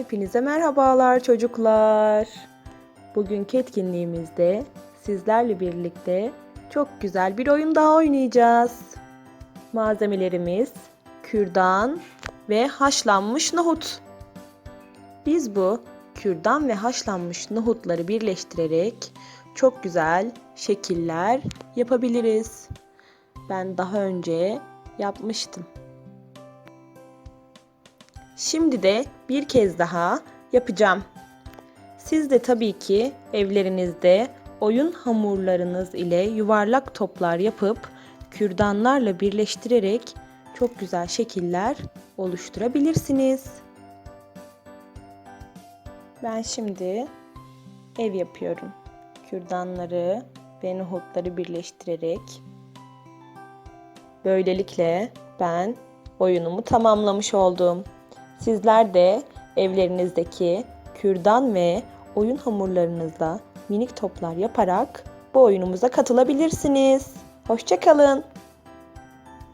Hepinize merhabalar çocuklar. Bugünkü etkinliğimizde sizlerle birlikte çok güzel bir oyun daha oynayacağız. Malzemelerimiz kürdan ve haşlanmış nohut. Biz bu kürdan ve haşlanmış nohutları birleştirerek çok güzel şekiller yapabiliriz. Ben daha önce yapmıştım. Şimdi de bir kez daha yapacağım. Siz de tabii ki evlerinizde oyun hamurlarınız ile yuvarlak toplar yapıp kürdanlarla birleştirerek çok güzel şekiller oluşturabilirsiniz. Ben şimdi ev yapıyorum. Kürdanları ve nohutları birleştirerek böylelikle ben oyunumu tamamlamış oldum. Sizler de evlerinizdeki kürdan ve oyun hamurlarınızla minik toplar yaparak bu oyunumuza katılabilirsiniz. Hoşçakalın.